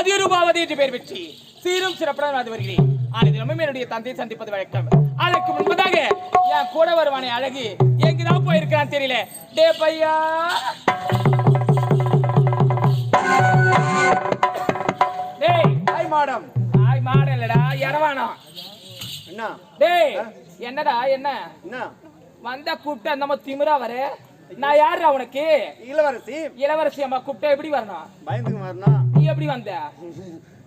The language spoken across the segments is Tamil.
அதிருபாவதி என்று பெயர் பெற்றி சீரும் சிறப்புடன் வந்து வருகிறேன் ஆனால் தினமும் என்னுடைய தந்தை சந்திப்பது வழக்கம். அதற்கு முன்பதாக என் கூட வருவானே அழகு. எங்கதான் போயிருக்கான்னு தெரியல. டே பையா. டேய். ஹாய் மேடம் ஆய் மாடலடா இரவானம் என்ன? டேய் என்னடா என்ன? என்ன? வந்தா கூப்பிட்டு அந்த மாதிரி திமிரா வர? நான் யாருடா உனக்கு? இளவரசி. இளவரசி அம்மா கூப்பிட்டா எப்படி வரணும்? பயந்துக்கு வரணும். நீ எப்படி வந்த?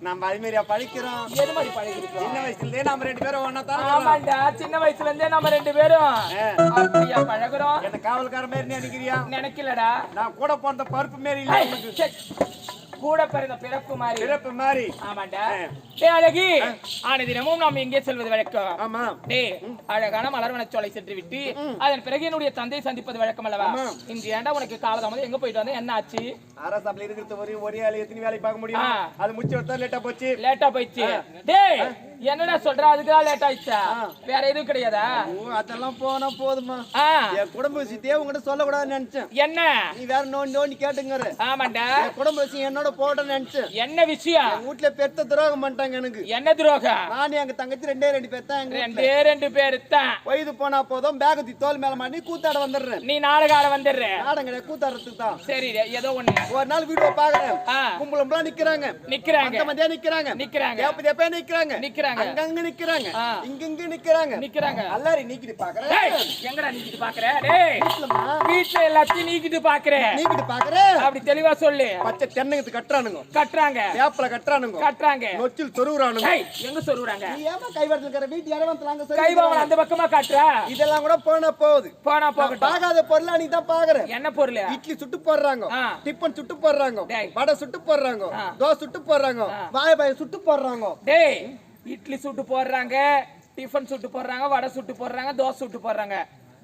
நம்ம அது மாதிரியா படிக்கிறோம். எது மாதிரி பழகிருக்கோம் சின்ன வயசுல இருந்தே நம்ம ரெண்டு பேரும் ஒன்னா தான் ஆமாண்டா சின்ன வயசுல இருந்தே நம்ம ரெண்டு பேரும். அப்படியா பழகுறோம். என்ன காவல்கார மாதிரி நினைக்கிறியா? நினைக்கலடா. நான் கூட போன பருப்பு மாரி இல்ல கூட பிறந்த பிறப்பு மாதிரி. பிறப்பு மாதிரி. ஆமாண்டா. அழகி. ஆன தினமும் நாம் எங்கே செல்வது வழக்கம். ஆமா. டே அழகான மலர்வனச்சோலை சென்று விட்டு அதன் பிறகு என்னுடைய தந்தை சந்திப்பது வழக்கம் அல்லவா. இந்த ஏண்டா உனக்கு காலதாமதம் எங்க போயிட்டு வந்த? என்ன ஆச்சு அரசாப்ல இருக்கிறது ஒரே ஒரே ஆளு எத்தனை வேலைக்கு பார்க்க முடியும். அது முச்சு வந்தா லேட்டா போச்சு. லேட்டா போயிடுச்சு. டேய் என்னடா சொல்ற? அதுக்குதான் லேட் ஆயிடுச்சா. வேற எதுவும் கிடையாதா? அதெல்லாம் போனா போதுமா என் குடும்ப விஷயத்தையே உங்ககிட்ட சொல்லக்கூடாதுன்னு நினைச்சேன். என்ன? நீ வேற நோண்டி நோண்டி கேட்டுங்கற ஆமாண்டா. என் குடும்ப விஷயம் என்னோட போட்டேன்னு நினைச்சேன். என்ன விஷயம்? என் வீட்டுல பெத்த துரோகம் பண்ணிட்டாங்க எனக்கு. என்ன துரோகம்? நானும் எங்க தங்கச்சி ரெண்டே ரெண்டு பேர் தான். ரெண்டே ரெண்டு பேரு தான். வயது போனா போதும் பேகத்தி தோல் மேல மாட்டி கூத்தாட வந்துடுறேன். நீ நாடகார வந்துடுற. நாடங்க கூத்தாடுறதுக்கு தான். சரி ஏதோ ஒண்ணு. ஒரு நாள் வீடியோ பாக்குறேன். ஆ. கும்பலம்லாம் நிக்கிறாங்க. நிக்கிறாங்க. நிக்கிறாங்க. நிக்கிறாங்க. நிக்கிறாங்க. நிக்கிறாங்க. அங்கங்க நிக்கிறாங்க. இங்கங்க நிக்கிறாங்க. நிக்கிறாங்க. எல்லாரும் நீக்கிட்டு பாக்குறேன். டேய் எங்கடா நீக்கிட்டு பாக்குற? டேய் வீட்டுல எல்லாத்தையும் நீக்கிட்டு பாக்குற. நீக்கிட்டு பாக்குறேன் அப்படி தெளிவா சொல்லு. பச்சை தென்னங்கத்து கட்டுறானுங்க. கட்டுறாங்க. வேப்பல கட்டுறானுங்க. கட்டுறாங்க. நொச்சில் சொருகுறானுங்க டேய் எங்க சொல்லுறாங்க நீ ஏமா கைவரத்துல இருக்கிற வீட்டு இடவந்தலாங்க கைபாவன் அந்த பக்கமா காட்டுறா? இதெல்லாம் கூட போனா போகுது. போனா போகட்டும். பார்க்காத பொருளா நீ தான் பாக்குற. என்ன பொருள்? இட்லி சுட்டு போடுறாங்க. ஆ. டிப்பன் சுட்டு போடுறாங்க. டேய். வடை சுட்டு போடுறாங்க. தோசை சுட்டு போடுறாங்க. வாய பாய சுட்டு போடுறாங்க. டேய். இட்லி சுட்டு போடுறாங்க டிஃபன் சுட்டு போடுறாங்க வடை சுட்டு போடுறாங்க தோசை சுட்டு போடுறாங்க.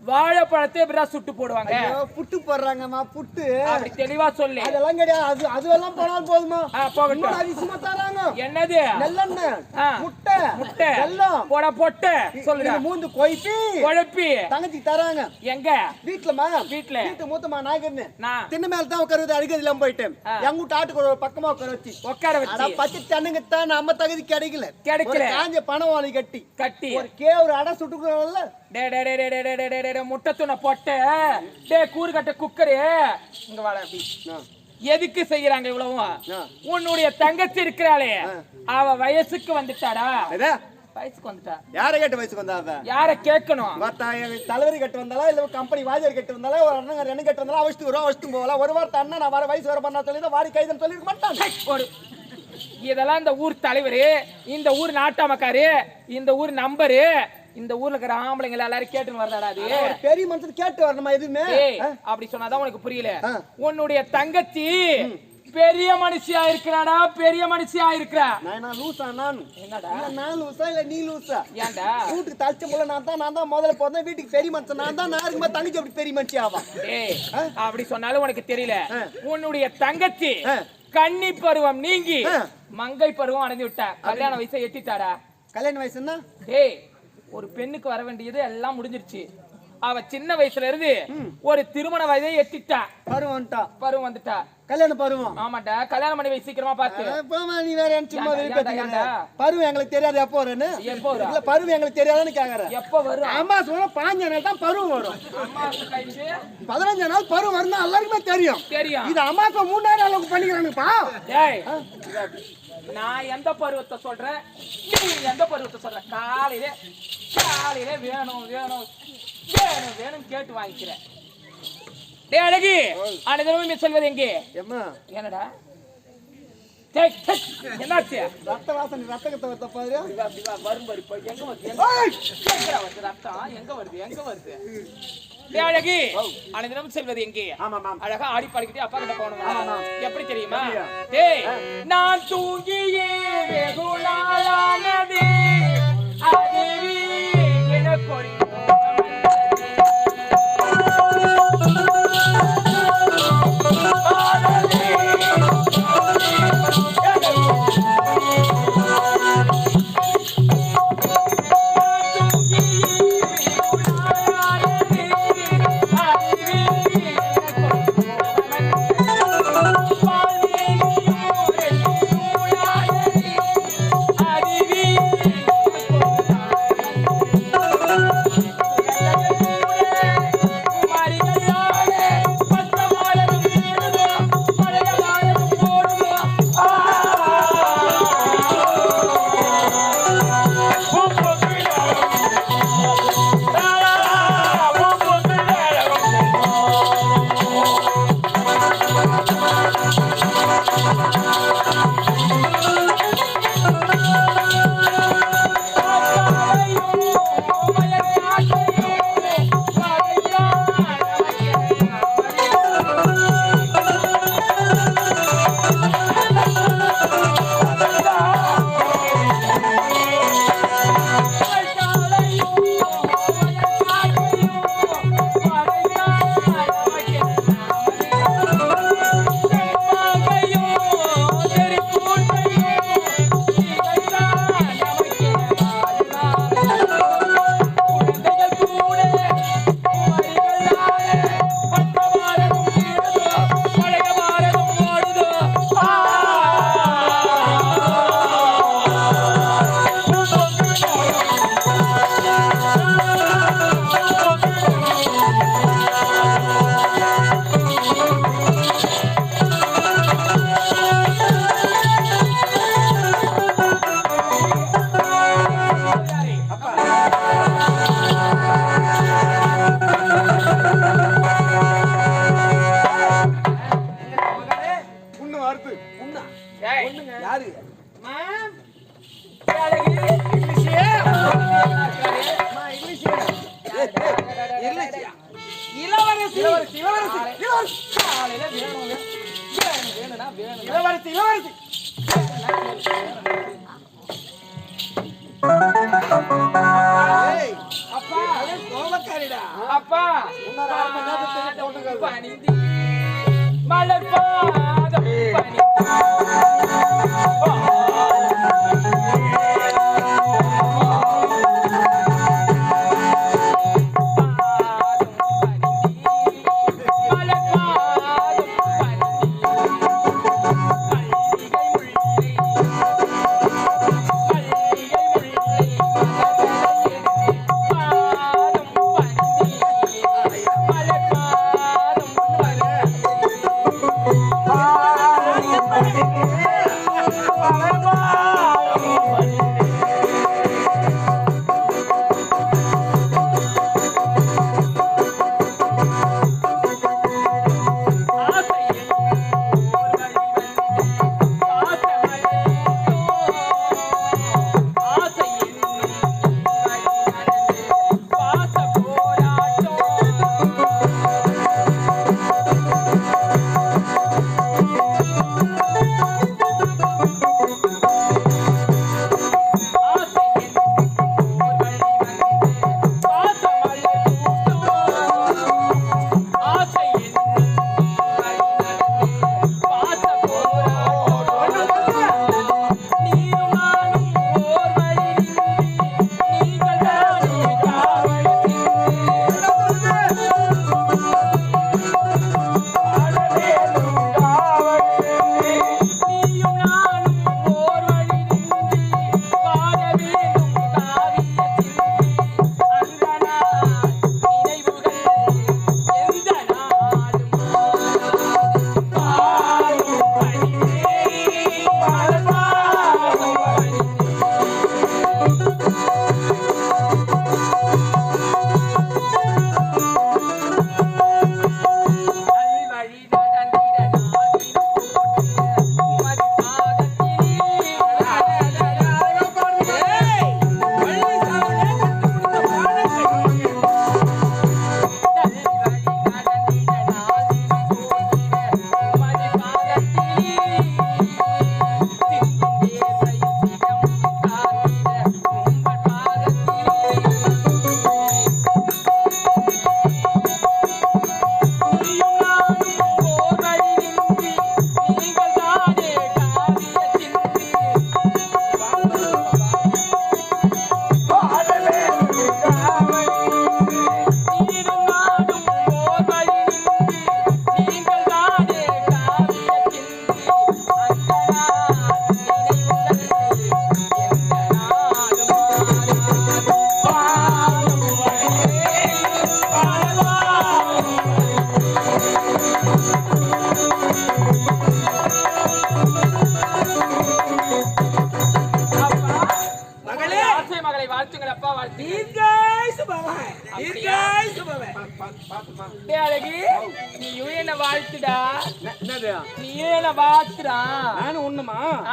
வாழைப்பழத்தை எப்படிடா சுட்டு போடுவாங்க? புட்டு போடுறாங்கம்மா புட்டு. அப்படி தெளிவா சொல்லு. அதெல்லாம் கிடையாது. அது அதுவெல்லாம் போனால் போதுமா போகட்டும். அதிசயமா தராங்க என்னது? நெல்லெண்ணெய். முட்டை முட்டை. வெல்லம். போட பொட்டு சொல்லுடா. இது மூந்து கொய்ப்பி குழப்பி. தங்கச்சி தராங்க. எங்க? வீட்டுலமா வீட்ல. வீட்டு மூத்தமா நாகர்னு. நான் திண்ணை மேல தான் உட்காருது அடிக்கிறது இல்லாம போயிட்டேன். எங்க வீட்டு ஆட்டுக்கு ஒரு பக்கமா உட்கார வச்சு. உட்கார வச்சு. பச்சை தண்ணுங்க தான் நம்ம தகுதி கிடைக்கல. கிடைக்கல. காஞ்ச பணம் வாங்கி கட்டி. கட்டி. ஒரு கே ஒரு அடை சுட்டுக்கிறோம்ல டே டே டே டே டே டே டே முட்டை துணை பொட்டு டே கூறு கட்ட குக்கரு. இங்க வாடா அப்படி. எதுக்கு செய்யறாங்க இவ்வளவும். உன்னுடைய தங்கச்சி இருக்கிறாளே. அவ வயசுக்கு வந்துட்டாடா. வயசுக்கு வந்துட்டா. யாரை கேட்டு வயசுக்கு வந்தா யார கேட்கணும்? தலைவரி கட்டு வந்தாலா இல்ல கம்பெனி வாஜர் கட்டு வந்தாலா ஒரு அண்ணன் ரெண்டு கட்டு வந்தாலா அவசிட்டு வரும் அவசிட்டு போகலாம் ஒரு வாரத்தை அண்ணன் நான் வர வயசு வர பண்ணா சொல்லி தான் வாடி கைதன் சொல்லிருக்க மாட்டான் ஒரு இதெல்லாம் இந்த ஊர் தலைவரு இந்த ஊர் நாட்டாமக்காரு இந்த ஊர் நம்பரு இந்த ஊர்ல இருக்கிற ஆம்பளைங்க எல்லாரும் கேட்டுன்னு வரதாடா அது. பெரிய மனுஷன் கேட்டு வரணுமா எதுவுமே? ஏய், அப்படி சொன்னாதான் உனக்கு புரியல. உன்னுடைய தங்கச்சி பெரிய மனுஷியா இருக்கிறாடா? பெரிய மனுஷியா இருக்கிற? நான் லூசா நான்? என்னடா? நான் லூசா இல்ல நீ லூசா? ஏன்டா? வீட்டுக்கு தச்ச போல நான் தான் நான் தான் முதல்ல போறேன் வீட்டுக்கு பெரிய மனுஷன் நான் தான் நான் இருக்கும்போது தங்கச்சி அப்படி பெரிய மனுஷி ஆவா ஏய் அப்படி சொன்னாலும் உனக்கு தெரியல. உன்னுடைய தங்கச்சி. கன்னி பருவம் நீங்கி. மங்கை பருவம் அடைஞ்சு விட்ட. கல்யாண வயசை எட்டிட்டாடா கல்யாண வயசுன்னா? டேய் ஒரு பெண்ணுக்கு வர வேண்டியது எல்லாம் முடிஞ்சிருச்சு. அவ சின்ன வயசுல இருந்து ஒரு திருமண வயதை எட்டிட்டா. பருவம் வந்துட்டா. பருவம் வந்துட்டா. கல்யாண பருவம். ஆமாடா கல்யாணம் பண்ணி சீக்கிரமா பார்த்து. போமா நீ வேற சும்மா ஏன்டா? பருவம் எங்களுக்கு தெரியாது எப்போ வரும்னு? எப்போ வரும்? இல்ல பருவம் எங்களுக்கு தெரியாதுன்னு கேக்குறேன் எப்ப வரும்? அம்மா சொல்ல பாஞ்ச நாள் தான் பருவம் வரும். பதினஞ்சு நாள் பருவம் வரும் எல்லாருக்குமே தெரியும். தெரியும். இது அம்மாக்கு மூணாயிரம் அளவுக்கு பண்ணிக்கிறானுப்பா நான் எந்த பருவத்தை சொல்றேன்? எந்த பருவத்தை சொல்ற? காலையில காலையில வேணும் வேணும் வேணும் வேணும் கேட்டு வாங்கிக்கிறேன். டேய் அழகி அனைவரும் செல்வது எங்கே? என்னடா? என்னாச்சு? ரத்த வாசனை ரத்தகத்தை வருத்த பாரு? இவா, இவா, வரும் இப்போ எங்க வருது? எங்க வருது ரத்தம்? எங்க வருது? எங்க வருது? அழகி அனைவரும் செல்வது எங்கே? அழகா ஆடி பாடிக்கிட்டு அப்பா கிட்ட போகணும்? எப்படி தெரியுமா? டேய் நான் தூங்கியே வெகு நாளானது அருவி எனக்கு ஒரு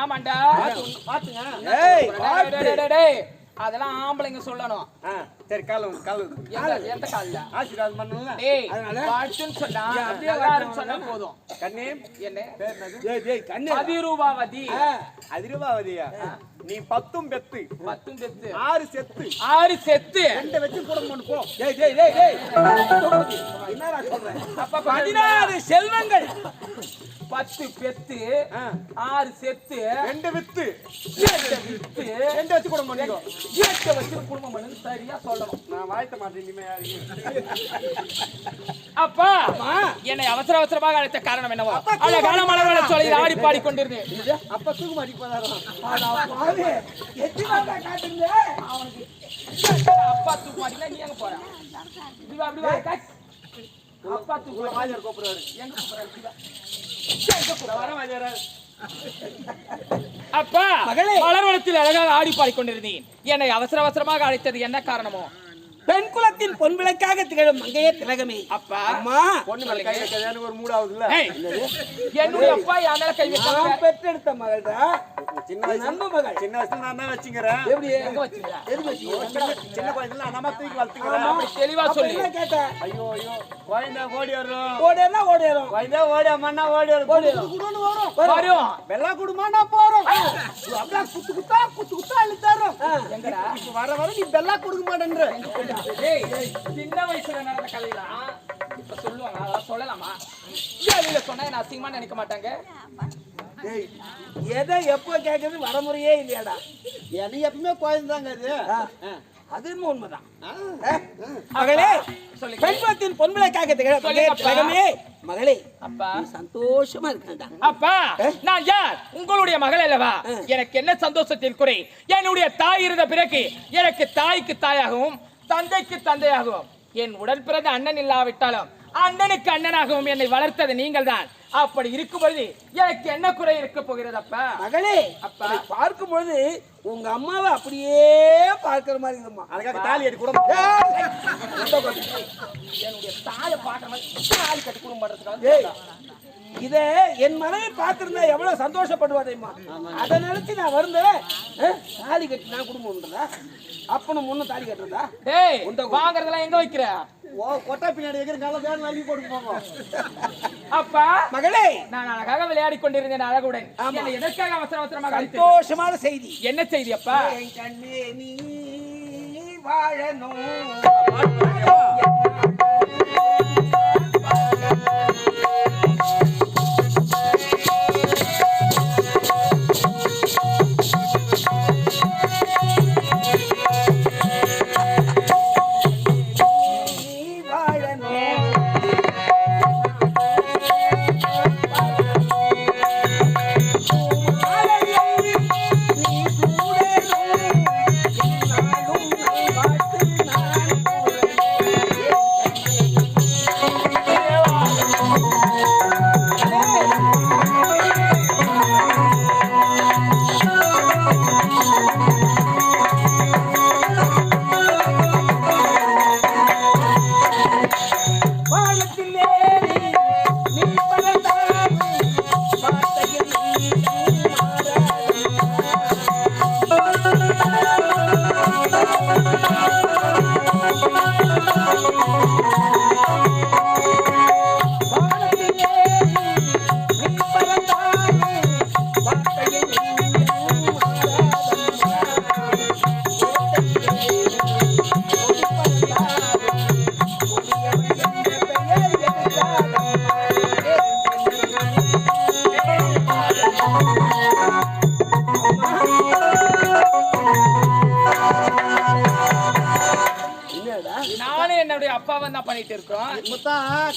ஆமாண்டா. பாத்துங்க. அதெல்லாம் ஆம்பளைங்க சொல்லணும். சரி கால வந்து கால. வந்து எந்த கால்ல? ஆசீர்வாதம் பண்ணல வாழ்த்துன்னு சொன்னா சொன்னா போதும். கண்ணே. என்ன? அதிரூபாவதி அதிருபாவதியா? நீ பத்தும் பெத்து. பத்தும் செத்து ஆறு செத்து. ஆறு செத்து. ரெண்டு வச்சு கூட போ. டேய் டேய் டேய் டேய் என்னடா சொல்ற? அப்ப பதினாறு செல்வங்கள். பத்து பெத்து ஆறு செத்து. ரெண்டு வித்து. வித்து. ரெண்டு வச்சு கூட மாட்டீங்க எட்டு வச்சு குடும்பம் பண்ணு சரியா சொல்லணும். நான் வாழ்த்த மாட்டேன் அப்பா என்னை அவசர அவசரமாக அழைத்த காரணம் என்னவோ? அழகான மலர்களை சொல்லி ஆடி பாடி கொண்டிருந்தேன். அப்ப தூக்கு மாட்டி போதாரம் அவனுக்கு அப்பா தூக்கு நீ எங்க இப்படி அப்படி வா, கட். அப்பா தூக்கு வாஜர் கூப்பிடுறாரு. எங்க? வர வாஜாரா. அப்பா மலர்வனத்தில் அழகாக ஆடி பாடிக் கொண்டிருந்தேன் என்னை அவசர அவசரமாக அழைத்தது என்ன காரணமோ? பெண் குலத்தின் பொன் விளக்காக திகழும் மங்கையே திலகமே. அப்பா அம்மா. பொண்ணு ஒரு மூடாவதுல்ல ஏய், என்னுடைய அப்பா என் மேல கை நான் பெற்றெடுத்த மகள்டா. சின்ன வயசுல நம்ப மகள். சின்ன வயசுல நான் தான் வச்சுக்கிறேன். எப்படி? எங்க வச்சுக்கிறா? எதுக்கு வச்சீங்க? சின்ன வயசுல தான் தூக்கி வளர்த்துக்கிறேன். தெளிவா சொல்லு. என்ன கேட்ட? ஐயோ ஐயோ குழந்தை ஓடி வரும். ஓடேனா ஓடேறோம் குழந்தை ஓடி அம்மா ஓடி வரும். ஓடி குடு, வரும். குடுன்னு வரும். வரும். வெள்ளா குடுமானா போறோம். அப்படியே குத்து குத்தா குத்து குத்தா அள்ளி தரோம் எங்கடா? வர வர நீ வெள்ளா கொடுக்க மாட்டேன்ற. சின்ன வயசுல நடந்த கதையெல்லாம் இப்ப சொல்லுவாங்க அதெல்லாம் சொல்லலாமா? வெளியில சொன்னா என்ன அசிங்கமா நினைக்க மாட்டாங்க? டேய், எதை எப்போ கேட்கறது வரமுறையே இல்லையாடா. எனக்கு எப்பவுமே குழந்தைதாங்க அது. அது என்னமோ உண்மைதான்? மகளே சொல்லுங்க. பெண் குலத்தின் பொன் விளக்காக திகழும் மங்கையே சொல்லுங்கப்பா. திலகமே மகளே. அப்பா. சந்தோஷமா இருக்கா அப்பா நான் யார்? உங்களுடைய மகள் அல்லவா? எனக்கு என்ன சந்தோஷத்தில் குறை? என்னுடைய தாய் இருந்த பிறகு எனக்கு தாய்க்கு தாயாகவும் தந்தைக்கு தந்தையாகவும் என் உடன் பிறந்த அண்ணன் இல்லாவிட்டாலும் அண்ணனுக்கு அண்ணனாகவும் என்னை வளர்த்தது நீங்கள் தான் அப்படி இருக்கும் பொழுது எனக்கு என்ன குறை இருக்க போகிறது அப்பா? மகளே அப்பா. பார்க்கும் பொழுது உங்க அம்மாவை அப்படியே பார்க்கிற மாதிரி இருக்குமா அதுக்காக தாலி அடி கூட என்னுடைய தாயை பார்க்குற மாதிரி தாலி கட்டி குடும்பம் இத என் மனைவி பார்த்திருந்தா எவ்வளவு சந்தோஷப்படுவாதேம்மா அதை நினைச்சு நான் வருந்தேன்? தாலி கட்டி நான் குடும்பம் பண்றதா அப்பனும் முன்னும் தாலி கட்டுறதா? டேய் வாங்குறதெல்லாம் எங்க வைக்கிற? ஓ கொட்டா பின்னாடி வைக்கிற காலம் வேணும் அள்ளி போட்டு அப்பா மகளே! நான் அழகாக விளையாடி கொண்டிருந்தேன் அழகுடன். என்னை எதற்காக அவசர அவசரமாக? சந்தோஷமான செய்தி. என்ன செய்தி அப்பா? நீ வாழணும்.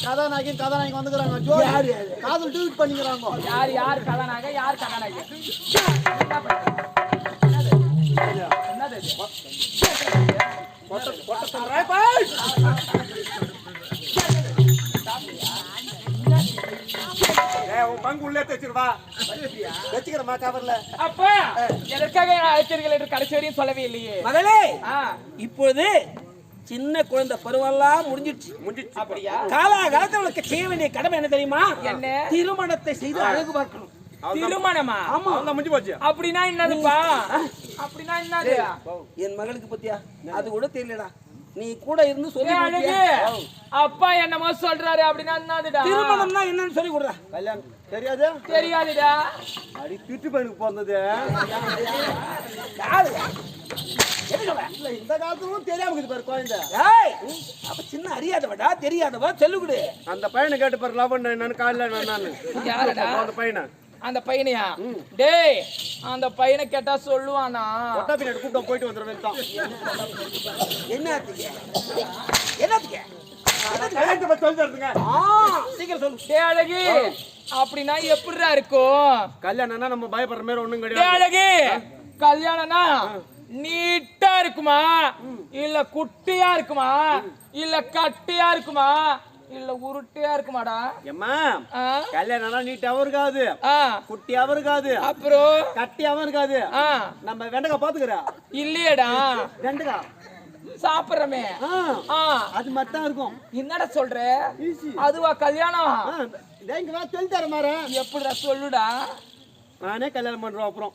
கதாநாயகி கதாநாயகி வந்துக்கிறாங்க. ஜோடி. யாரு யாரு? காதல் டியூட் பண்ணிக்கிறாங்க. யார் யார் கதாநாயக யார் கதாநாயகி? என்னது பங்கு உள்ளே வச்சிருவா வச்சுக்கிறமா கவர்ல அப்பா எதற்காக அழைத்தீர்கள் என்று கடைசி வரையும் சொல்லவே இல்லையே. மகளே இப்பொழுது சின்ன குழந்தை பருவெல்லாம் முடிஞ்சிடுச்சு. காலாகாலத்தில் உனக்கு செய்ய வேண்டிய கடமை என்ன தெரியுமா? என்ன? திருமணத்தை செய்து அழகு பார்க்கணும். திருமணமா? ஆமா. அவன் முடிஞ்சு போச்சு. அப்படின்னா என்னதுப்பா? அப்படின்னா என்னது? என் மகளுக்கு பத்தியா? அது கூட தெரியலடா. நீ கூட இருந்து சொல்லி? அப்பா என்னமோ சொல்றாரு அப்படின்னா என்னதுடா? திருமணம்னா என்னன்னு சொல்லி கொடுறா. கல்யாணம் தெரியாது? தெரியாதுடா. அடி திட்டு பையனுக்கு பிறந்தது. இந்த காலத்துலும் தெரியாம இருக்குது பாரு குழந்தை. அப்ப சின்ன அறியாதவடா தெரியாதவ? சொல்லு கொடு. அந்த பையனை கேட்டு பாரு லவ் என்னன்னு காலையில நான் அந்த பையனை. அந்த பையனையா? டேய் அந்த பையனை கேட்டா சொல்லுவானா? ஒட்டா பின்னாடி கூப்பிட்டு போயிட்டு வந்துடுவேன் தான் என்னத்துக்கு? என்னத்துக்கு? அப்படின்னா எப்படிடா இருக்கும்? கல்யாணம்னா நம்ம பயப்படுற மாதிரி ஒண்ணும் டேய் கிடையாது அழகு கல்யாணம்னா நீட்டா இருக்குமா? இல்ல குட்டியா இருக்குமா? இல்ல கட்டியா இருக்குமா? இல்ல உருட்டையா இருக்குமாடா? ஏம்மா ஆ? கல்யாணம்னா நீட்டாவும் இருக்காது. குட்டியாவும் இருக்காது. அப்புறம்? கட்டியாவும் இருக்காது. நம்ம வெண்டைக்காய் பாத்துக்கிறா? இல்லையேடா. வெண்டைக்காய் சாப்பிடுறமே. அது மட்டும் இருக்கும். என்னடா சொல்ற? அதுவா கல்யாணம்? இங்க வா சொல்லி தர மாற எப்படிடா சொல்லுடா? நானே கல்யாணம் பண்றோம் அப்புறம்?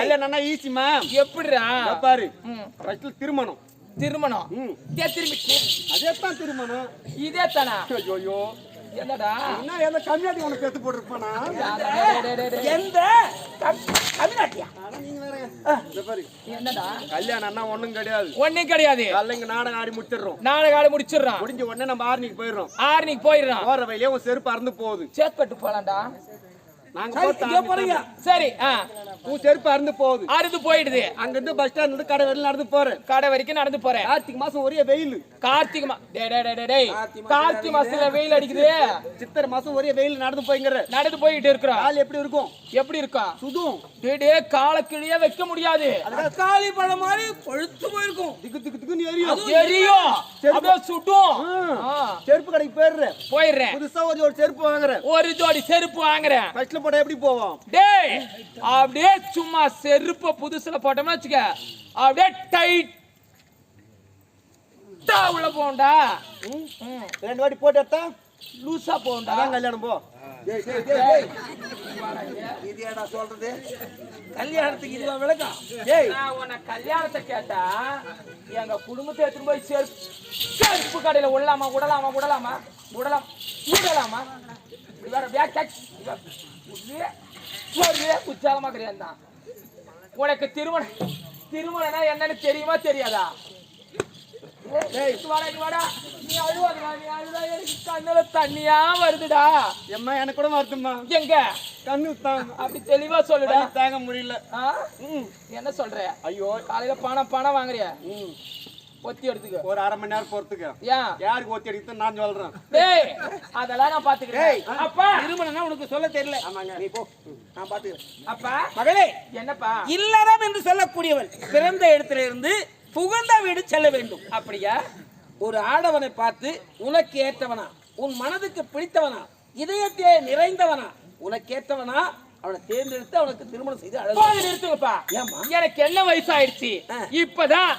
கல்யாணம்னா ஈஸிமா எப்படிடா? பாரு. ஃபர்ஸ்ட் திருமணம். திருமணம். இதே திரும்பி அதே தான் திருமணம். இதே தானா ஐயோ என்னடா? என்ன எந்த கம்மியாட்டி உனக்கு பெத்து போட்டுருப்பானா. எந்த? கம்- தமிழ்நாட்டியா நீங்க வேற இந்த பாரு. என்னடா? கல்யாணம்னா ஒண்ணும் கிடையாது. ஒண்ணும் கிடையாது. காலைல இங்க நாடகம் ஆடி முடிச்சிடுறோம். நாளை காலை முடிச்சிடுறான் முடிஞ்ச உடனே நம்ம ஆர்னிக்கு போயிடுறோம். ஆறுனிக்கு போயிடுறான் போற வழியிலே உன் செருப்பு அறந்து போகுது. சேத்பட்டு போலாம்டா. நாங்க. சரி ஆ. உன் செருப்பு அறந்து போகுது. அறுது போயிடுது. அங்க இருந்து பஸ் ஸ்டாண்ட் இருந்து கடை வெளில நடந்து போறேன். கடை வரைக்கும் நடந்து போறேன். கார்த்திகை மாசம் ஒரே வெயில். கார்த்திகை மா டேய் டேய், டேய் டேய், கார்த்திகை மாசத்துல வெயில் அடிக்குது. சித்திரை மாசம் ஒரே வெயில் நடந்து போய்ங்கிற. நடந்து போயிட்டு இருக்கிறோம். கால் எப்படி இருக்கும்? எப்படி இருக்கா? சுதும். டேய் டேய் கால கிழியே வைக்க முடியாது. தக்காளி பழம் மாதிரி பழுத்து போயிருக்கும். திக்கு திக்கு திக்குன்னு எரியும். தெரியும் அப்படியே சுட்டும் செருப்பு கடைக்கு போயிடுறேன். போயிடுறேன். புதுசா ஒரு ஒரு செருப்பு வாங்குறேன். ஒரு ஜோடி செருப்பு வாங்குறேன். ஃபர்ஸ்ட்ல போட்டா எப்படி போவோம்? டேய் அப்படியே சும்மா செருப்ப புதுசுல போட்டோம்னு வச்சுக்க. அப்படியே டைட் உள்ள போண்டா ரெண்டு வாட்டி போட்டு எடுத்தா லூசா போண்டா கல்யாணம் போ. இது ஏடா சொல்றது? கல்யாணத்துக்கு இதுவா விளக்கம் ஏய். நான் உன்னை கல்யாணத்தை கேட்டா எங்க குடும்பத்தை எடுத்துட்டு போய் செருப்பு செருப்பு கடையில உள்ளாமா விடலாமா விடலாமா? விடலாம் விடலாமா? வேற அப்படியே இப்படியே ஒரே குச்சாலமா கிடையாது தான் உனக்கு திருமணம் திருமணம்னா என்னன்னு தெரியுமா தெரியாதா? கண்ணுல தண்ணியா வருதுடா. எம்மா எனக்கு கூட வருத்தம்மா எங்க? கண்ணு அப்படி தெளிவா சொல்லுடா. தாங்க முடியல? என்ன சொல்ற? ஐயோ. காலையில பணம் பணம் வாங்குறிய. ஒத்தி எடுத்துக்க. ஒரு அரை மணி நேரம் போறதுக்கு ஏன் யாருக்கு ஒத்தி அடிக்கிறது நான் சொல்றேன். டேய் அதெல்லாம் நான் பாத்துக்கிறேன். அப்பா. திருமணம்னா உனக்கு சொல்ல தெரியல. நீ போ. நான் பாத்துக்கிறேன். அப்பா. மகளே. என்னப்பா? இல்லறம் என்று சொல்லக்கூடியவன் பிறந்த இடத்துல இருந்து புகுந்த வீடு செல்ல வேண்டும். அப்படியா? ஒரு ஆடவனை பார்த்து உனக்கு ஏற்றவனா? உன் மனதுக்கு பிடித்தவனா? இதயத்திலே நிறைந்தவனா? உனக்கு ஏற்றவனா? அவனை தேர்ந்தெடுத்து அவனுக்கு திருமணம் செய்து அழகு. நிறுத்துங்கப்பா. ஏம்மா? எனக்கு என்ன வயசாயிடுச்சு. இப்பதான்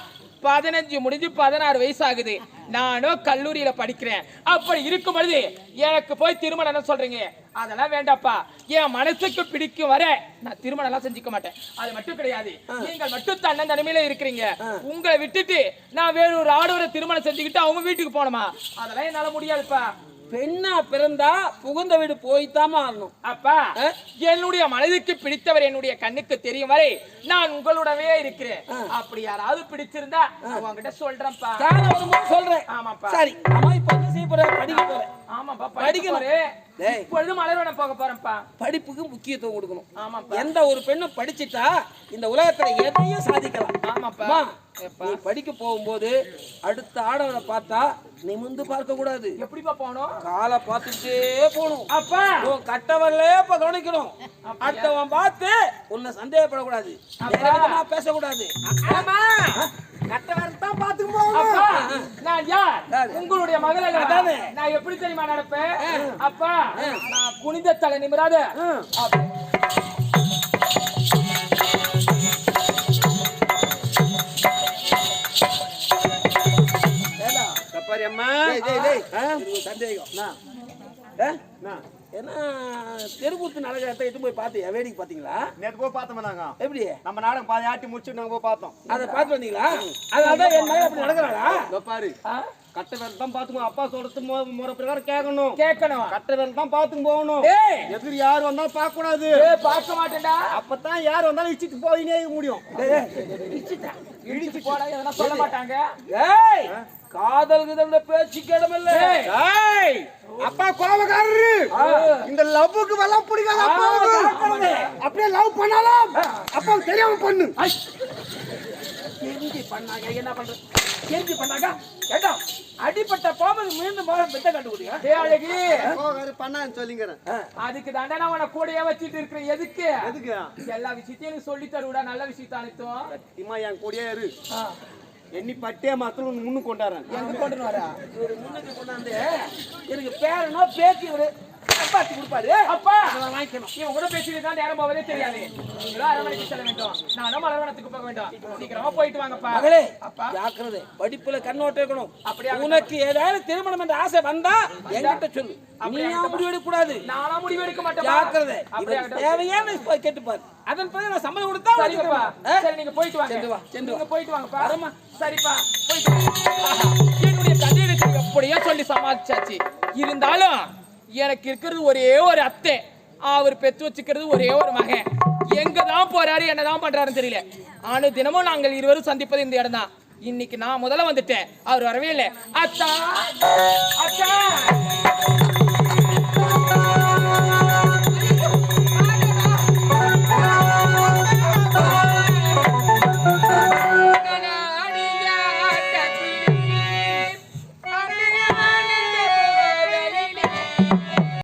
பதினஞ்சு முடிஞ்சு பதினாறு வயசு ஆகுது நானும் கல்லூரியில படிக்கிறேன். அப்படி இருக்கும் பொழுது எனக்கு போய் திருமணம் என்ன சொல்றீங்க. அதெல்லாம் வேண்டாப்பா. என் மனசுக்கு பிடிக்கும் வரை நான் திருமணம் எல்லாம் செஞ்சுக்க மாட்டேன். அது மட்டும் கிடையாது. நீங்கள் மட்டும் தன்ன தனிமையில இருக்கிறீங்க. உங்களை விட்டுட்டு நான் வேற ஒரு ஆடவரை திருமணம் செஞ்சுக்கிட்டு அவங்க வீட்டுக்கு போகணுமா? அதெல்லாம் என்னால முடியாதுப்பா. பெண்ணா பிறந்தா புகுந்த வீடு போய்த்தாம ஆடணும் அப்பா? என்னுடைய மனதுக்கு பிடித்தவர் என்னுடைய கண்ணுக்கு தெரியும் வரை நான் உங்களுடவே இருக்கிறேன். அப்படி யாராவது பிடிச்சிருந்தா உங்ககிட்ட சொல்றேன்ப்பா. வரும்போது சொல்றேன். ஆமாப்பா. சரி அம்மா இப்ப என்ன செய்ய போற படிக்க போறேன். ஆமாப்பா. படிக்கணும். டேய். இப்பொழுது மலர்வனம் போக போறேன்ப்பா. படிப்புக்கு முக்கியத்துவம் கொடுக்கணும். ஆமாப்பா. எந்த ஒரு பெண்ணும் படிச்சிட்டா இந்த உலகத்துல எதையும் சாதிக்கலாம். ஆமாப்பா? நீ படிக்க போகும்போது அடுத்த ஆடவனை பார்த்தா நிமிந்து பார்க்க கூடாது. எப்படிப்பா போகணும்? காலை பார்த்துட்டே போகணும். அப்பா. உன் கட்டவரலே இப்ப கவனிக்கணும் அடுத்தவன் பார்த்து உன்னை சந்தேகப்படக்கூடாது. பேசக்கூடாது. கட்டவரத்தான் போவோம் அப்பா. நான் யார்? உங்களுடைய மகள். நான் எப்படி தெரியுமா நடப்பேன்? அப்பா நான் குனிந்த தலை நிமிராத. ஒரு சந்தேகம்? ஏன்னா தெருக்கூத்து நாடகத்தை எட்டு போய் பார்த்து வேடிக்கை பார்த்தீங்களா? நேத்து போய் பார்த்தோம் நாங்க எப்படி? நம்ம நாடகம் பாதி ஆட்டி முடிச்சுட்டு நாங்க போய் பார்த்தோம். அதை பார்த்து வந்தீங்களா? அதனாலதான் என் மகன் அப்படி நடக்கிறாளா? இதோ பாரு? கட்ட வேலை தான் பாத்துக்கோ அப்பா சொல்றது முறை பிரகாரம் கேட்கணும். கேட்கணும். கட்ட வேலை தான் பாத்துக்கு போகணும். எதிரி யார் வந்தாலும் பார்க்க கூடாது பார்க்க மாட்டேன்டா. அப்பதான் யார் வந்தாலும் இச்சிட்டு போயினே முடியும். இடிச்சு போடா எதனா சொல்ல மாட்டாங்க. ஏய். காதல் கிதல்ல பேச்சுக்கு இடமில்ல ஏய். அப்பா கோபக்காரரு. இந்த லவ்வுக்கு வெள்ளம் பிடிக்காத அப்படியே லவ் பண்ணாலும் அப்பா தெரியாம பண்ணு. தெரிஞ்சு பண்ணாங்க. என்ன பண்றது? தெரிஞ்சு பண்ணாங்க கேட்டா அடிப்பட்ட பாம்பு மீண்டும் மகன் பெத்த கண்டுபிடிங்க டேய் அழகி பண்ணான்னு சொல்லிங்கிறேன். அதுக்கு தாண்டா நான் உன கூடயே வச்சிட்டு இருக்கிறேன். எதுக்கு? எதுக்கு? எல்லா விஷயத்தையும் சொல்லி தருவிடா. நல்ல விஷயத்த அனைத்தும். இம்மா என் கூடயே இரு. எண்ணி பட்டே மக்கள் முன்னு கொண்டாடுறேன். எங்க கொண்டு வரா? முன்னுக்கு கொண்டாந்து எனக்கு பேரனோ பேத்தி இவரு சம்பாத்தி கொடுப்பாரு. அப்பா! நான் வாங்கிக்கணும். இவன் கூட பேசிட்டு தான் நேரம் போவதே தெரியாது. நீங்களும் அரவணைக்கு செல்ல வேண்டும். நானும் மலர்வனத்துக்கு போக வேண்டும். சீக்கிரமா போயிட்டு வாங்கப்பா. மகளே அப்பா. ஜாக்கிரதை. படிப்புல கண்ணோட்டம் இருக்கணும். அப்படியா? உனக்கு ஏதாவது திருமணம் என்ற ஆசை வந்தா என்கிட்ட சொல்லு. நீ அப்படியா? அப்படி எடுக்க கூடாது நானா முடிவு எடுக்க மாட்டேன் ஜாக்கிரதை. அப்படியே? தேவையான கேட்டுப்பாரு. அதன் பிறகு நான் சம்மதம் கொடுத்தா சரிப்பா? சரி நீங்க போயிட்டு வாங்க. சென்று வா, சென்று. நீங்க போயிட்டு வாங்கப்பா. வரமா சரிப்பா. போயிட்டு என்னுடைய தந்தையிடத்தில் எப்படியோ சொல்லி சமாளிச்சாச்சு. இருந்தாலும் எனக்கு இருக்கிறது ஒரே ஒரு அத்தை. அவர் பெத்து வச்சுக்கிறது ஒரே ஒரு மகன். எங்க தான் போறாரு என்னதான் பண்றாருன்னு தெரியல. ஆனா தினமும் நாங்கள் இருவரும் சந்திப்பது இந்த இடம் தான் இன்னைக்கு நான் முதல்ல வந்துட்டேன். அவர் வரவே இல்லை. அத்தா! அத்தா!